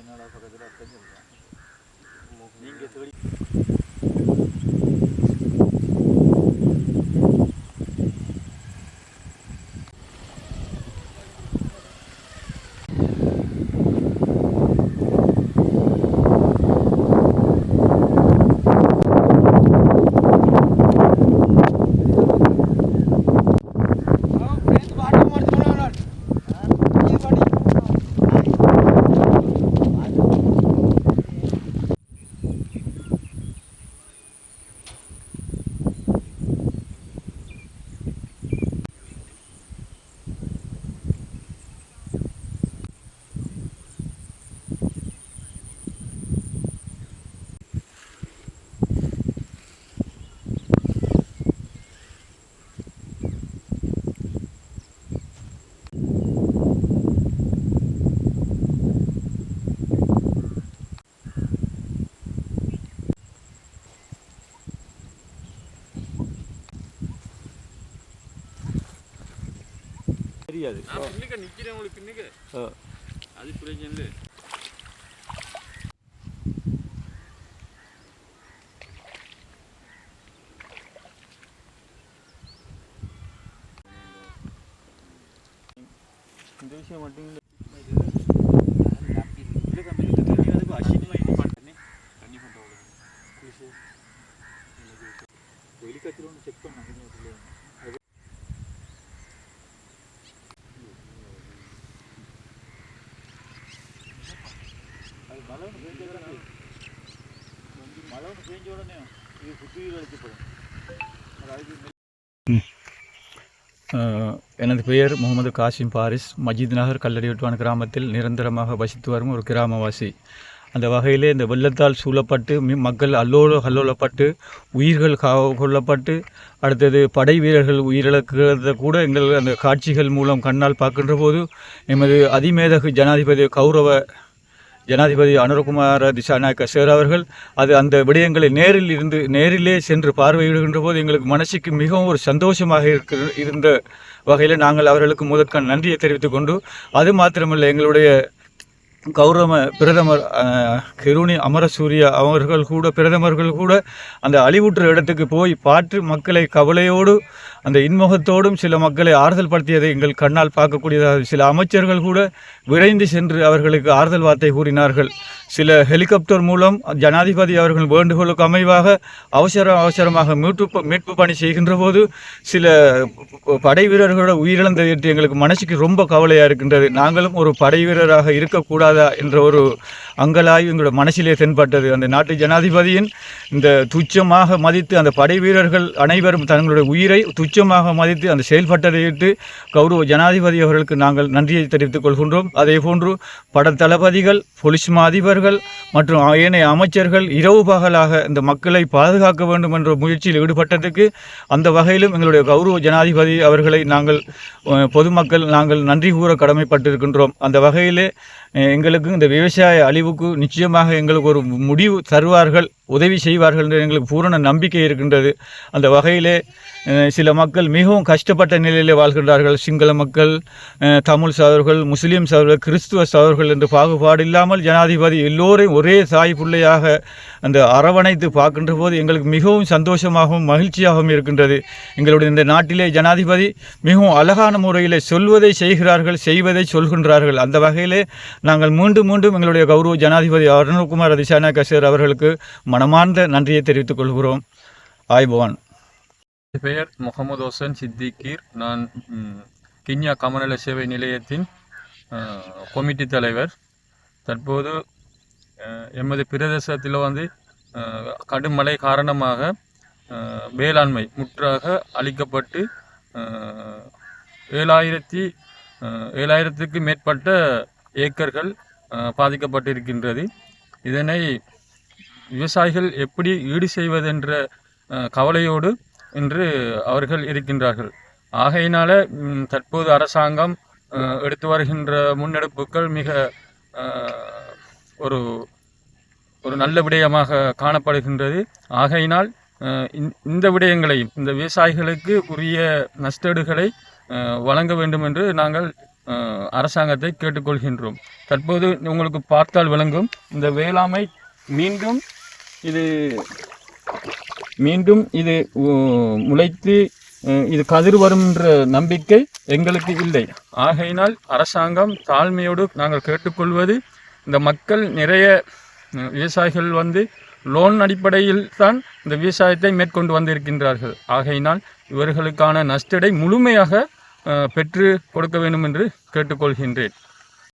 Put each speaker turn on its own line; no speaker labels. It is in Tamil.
いならこれぐら
いやっ人間通り பின்னுக்க நிக்கிறேன் உங்களுக்கு பின்னுக்கு.
ஆ.
அது பிரச்சனை இல்லை
இந்த விஷயம் மட்டும் இல்லை இல்லை தம்பி இந்த தண்ணி வந்து இப்போ அசிங்கமாக இது பண்ணுறேன் தண்ணி பண்ணுறோம் வெளிக்கத்தில் ஒன்று செக் பண்ண அது அது மழை ஒன்று பெஞ்ச உடனே மழை பெஞ்ச உடனே இது
எனது பெயர் முகமது காசிம் பாரிஸ் மஜித் நகர் கல்லடிவட்டுவான் கிராமத்தில் நிரந்தரமாக வசித்து வரும் ஒரு கிராமவாசி அந்த வகையிலே இந்த வெள்ளத்தால் சூழப்பட்டு மி- மக்கள் அல்லோல கல்லோலப்பட்டு உயிர்கள் கா கொல்லப்பட்டு அடுத்தது படை வீரர்கள் உயிரிழக்கிறத கூட எங்கள் அந்த காட்சிகள் மூலம் கண்ணால் பார்க்கின்ற போது எமது அதிமேதகு ஜனாதிபதி கௌரவ ஜனாதிபதி அனுரகுமார திசாநாயக்க சேர் அவர்கள் அது அந்த விடயங்களை நேரில் இருந்து நேரிலே சென்று பார்வையிடுகின்ற போது எங்களுக்கு மனசுக்கு மிகவும் ஒரு சந்தோஷமாக இருக்க இருந்த வகையில் நாங்கள் அவர்களுக்கு முதற்கண் நன்றியை தெரிவித்துக் கொண்டு அது மாத்திரமல்ல எங்களுடைய கௌரவ பிரதமர் கிருணி அமரசூரிய அவர்கள் கூட பிரதமர்கள் கூட அந்த அழிவுற்ற இடத்துக்கு போய் பார்த்து மக்களை கவலையோடு அந்த இன்முகத்தோடும் சில மக்களை ஆறுதல் படுத்தியதை எங்கள் கண்ணால் பார்க்கக்கூடியதாக சில அமைச்சர்கள் கூட விரைந்து சென்று அவர்களுக்கு ஆறுதல் வார்த்தை கூறினார்கள். சில ஹெலிகாப்டர் மூலம் ஜனாதிபதி அவர்கள் வேண்டுகோளுக்கு அமைவாக அவசர அவசரமாக மீட்பு மீட்பு பணி செய்கின்ற போது சில படை வீரர்களோட உயிரிழந்த எட்டு எங்களுக்கு மனசுக்கு ரொம்ப கவலையாக இருக்கின்றது. நாங்களும் ஒரு படை வீரராக இருக்கக்கூடாதா? என்ற ஒரு அங்கலாய் எங்களோட மனசிலே தென்பட்டது. அந்த நாட்டு ஜனாதிபதியின் இந்த துச்சமாக மதித்து அந்த படை வீரர்கள் அனைவரும் தங்களுடைய உயிரை துச்சமாக மதித்து அந்த செயல்பட்டதை இட்டு கௌரவ ஜனாதிபதி அவர்களுக்கு நாங்கள் நன்றியை தெரிவித்துக் கொள்கின்றோம். அதே போன்று பட தளபதிகள் பொலிஸ் மா அதிபர்கள் மற்றும் ஏனைய அமைச்சர்கள் இரவு பகலாக இந்த மக்களை பாதுகாக்க வேண்டும் என்ற முயற்சியில் ஈடுபட்டதுக்கு அந்த வகையிலும் எங்களுடைய கௌரவ ஜனாதிபதி அவர்களை நாங்கள் பொதுமக்கள் நாங்கள் நன்றி கூற கடமைப்பட்டிருக்கின்றோம். அந்த வகையிலே எங்களுக்கு இந்த விவசாய அழிவுக்கு நிச்சயமாக எங்களுக்கு ஒரு முடிவு தருவார்கள். உதவி செய்வார்கள் என்று எங்களுக்கு பூரண நம்பிக்கை இருக்கின்றது. அந்த வகையிலே சில மக்கள் மிகவும் கஷ்டப்பட்ட நிலையிலே வாழ்கின்றார்கள். சிங்கள மக்கள் தமிழ் சகோதரர்கள் முஸ்லீம் சகோதரர்கள் கிறிஸ்துவ சகோதரர்கள் என்று பாகுபாடு இல்லாமல் ஜனாதிபதி எல்லோரையும் ஒரே தாய் பிள்ளையாக அந்த அரவணைத்து பார்க்கின்ற போது எங்களுக்கு மிகவும் சந்தோஷமாகவும் மகிழ்ச்சியாகவும் இருக்கின்றது. எங்களுடைய இந்த நாட்டிலே ஜனாதிபதி மிகவும் அழகான முறையில் சொல்வதை செய்கிறார்கள் செய்வதை சொல்கின்றார்கள். அந்த வகையிலே நாங்கள் மீண்டும் மீண்டும் எங்களுடைய கௌரவ ஜனாதிபதி அருண்குமார் அதிசானா கசேர் அவர்களுக்கு மனமார்ந்த நன்றியை தெரிவித்துக் கொள்கிறோம். ஆய்பவான்.
என் பெயர் முகமது ஹோசன் சித்திகீர். நான் கிண்யா கமநல சேவை நிலையத்தின் கமிட்டி தலைவர். தற்போது எமது பிரதேசத்தில் வந்து கடுமழை கடும் மழை காரணமாக வேளாண்மை முற்றாக அழிக்கப்பட்டு ஏழாயிரத்தி ஏழாயிரத்துக்கு மேற்பட்ட ஏக்கர்கள் பாதிக்கப்பட்டிருக்கின்றது. இதனை விவசாயிகள் எப்படி ஈடு செய்வதென்ற கவலையோடு இன்று அவர்கள் இருக்கின்றார்கள். ஆகையினால தற்போது அரசாங்கம் எடுத்து வருகின்ற முன்னெடுப்புகள் மிக ஒரு ஒரு நல்ல விடயமாக காணப்படுகின்றது. ஆகையினால் இந்த- விடயங்களையும் இந்த விவசாயிகளுக்கு உரிய நஷ்டேடுகளை வழங்க வேண்டும் என்று நாங்கள் அரசாங்கத்தை கேட்டுக்கொள்கின்றோம். தற்போது உங்களுக்கு பார்த்தால் விளங்கும் இந்த வேளாண்மை மீண்டும் இது மீண்டும் இது முளைத்து இது கதிர் வரும் என்ற நம்பிக்கை எங்களுக்கு இல்லை. ஆகையினால் அரசாங்கம் தாழ்மையோடு நாங்கள் கேட்டுக்கொள்வது இந்த மக்கள் நிறைய விவசாயிகள் வந்து லோன் அடிப்படையில் தான் இந்த விவசாயத்தை மேற்கொண்டு வந்திருக்கின்றார்கள். ஆகையினால் இவர்களுக்கான நஷ்டடை முழுமையாக பெற்று கொடுக்க வேண்டும் என்று கேட்டுக்கொள்கின்றேன்.